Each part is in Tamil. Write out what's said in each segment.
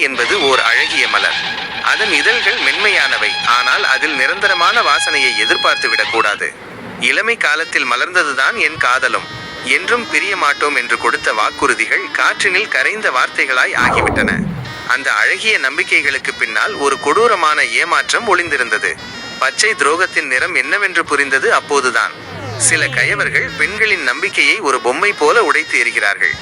என்பது ஓர் அழகிய மலர். அதன் இதழ்கள் மென்மையானவை ஆனால் அதில் நிரந்தரமான வாசனையை எதிர்பார்த்து விடக்கூடாது இளமை காலத்தில் மலர்ந்ததுதான் என் காதலும். என்றும் பிரிய மாட்டோம் என்று கொடுத்த வாக்குறுதிகள் காற்றினில் கரைந்த வார்த்தைகளாய் ஆகிவிட்டன. அந்த அழகிய நம்பிக்கைகளுக்கு பின்னால் ஒரு கொடூரமான ஏமாற்றம் ஒளிந்திருந்தது. பச்சை துரோகத்தின் நிறம் என்னவென்று புரிந்தது அப்போதுதான். சில கயவர்கள் பெண்களின் நம்பிக்கையை ஒரு பொம்மை போல உடைத்து எறிகிறார்கள்.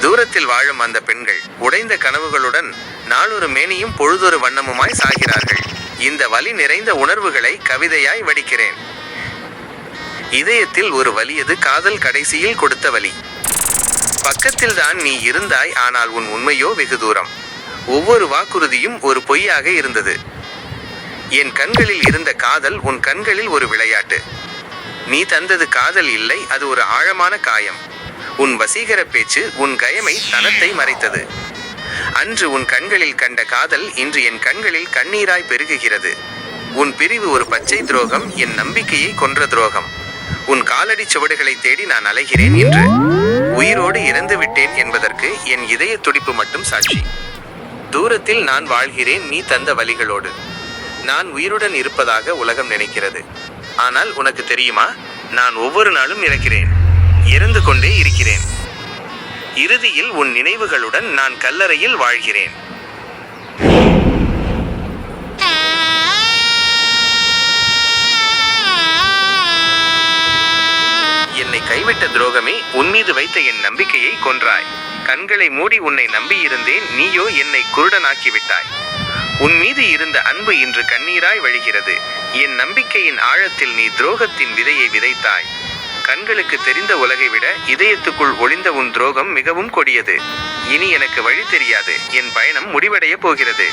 தூரத்தில் வாழும் அந்த பெண்கள் உடைந்த கனவுகளுடன் நாளொரு மேனியும் பொழுதொரு வண்ணமுமாய் சாகிறார்கள். இந்த வலி நிறைந்த உணர்வுகளை கவிதையாய் வடிக்கிறேன். இதயத்தில் ஒரு வலியது காதல் கடைசியில் கொடுத்த வலி. பக்கத்தில் தான் நீ இருந்தாய் ஆனால் உன் உண்மையோ வெகு தூரம். ஒவ்வொரு வாக்குறுதியும் ஒரு பொய்யாக இருந்தது. என் கண்களில் இருந்த காதல் உன் கண்களில் ஒரு விளையாட்டு. நீ தந்தது காதல் இல்லை அது ஒரு ஆழமான காயம். உன் வசீகர பேச்சு உன் கயமை தனத்தை மறைத்தது. அன்று உன் கண்களில் கண்ட காதல் இன்று என் கண்களில் கண்ணீராய் பெருகுகிறது. உன் பிரிவு ஒரு பச்சை துரோகம் என் நம்பிக்கையை கொன்ற துரோகம். உன் காலடி சுவடுகளை தேடி நான் அலைகிறேன் என்று உயிரோடு இறந்து விட்டேன் என்பதற்கு என் இதய துடிப்பு மட்டும் சாட்சி. தூரத்தில் நான் வாழ்கிறேன் நீ தந்த வழிகளோடு. நான் உயிருடன் இருப்பதாக உலகம் நினைக்கிறது. ஆனால் உனக்கு தெரியுமா? நான் ஒவ்வொரு நாளும் இறக்கிறேன். இறந்து கொண்டே இருக்கிறேன். இறுதியில் உன் நினைவுகளுடன் நான் கல்லறையில் வாழ்கிறேன். என்னை கைவிட்ட துரோகமே உன் மீது வைத்த என் நம்பிக்கையை கொன்றாய். கண்களை மூடி உன்னை நம்பியிருந்தேன் நீயோ என்னை குருடனாக்கி விட்டாய் உன் மீது இருந்த அன்பு இன்று கண்ணீராய் வழிகிறது. என் நம்பிக்கையின் ஆழத்தில் நீ துரோகத்தின் விதையை விதைத்தாய். கண்களுக்கு தெரிந்த உலகை விட இதயத்துக்குள் ஒளிந்த உன் துரோகம் மிகவும் கொடியது. இனி எனக்கு வழி தெரியாது. என் பயணம் முடிவடைய போகிறது.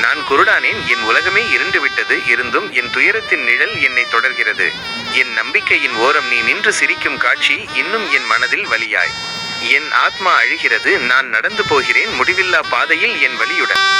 நான் குருடானேன். என் உலகமே இருண்டு விட்டது இருந்தும் என் துயரத்தின் நிழல் என்னை தொடர்கிறது. என் நம்பிக்கையின் ஓரம் நீ நின்று சிரிக்கும் காட்சி இன்னும் என் மனதில் வலியாய். என் ஆத்மா அழுகிறது. நான் நடந்து போகிறேன். முடிவில்லா பாதையில் என் வலியுடன்.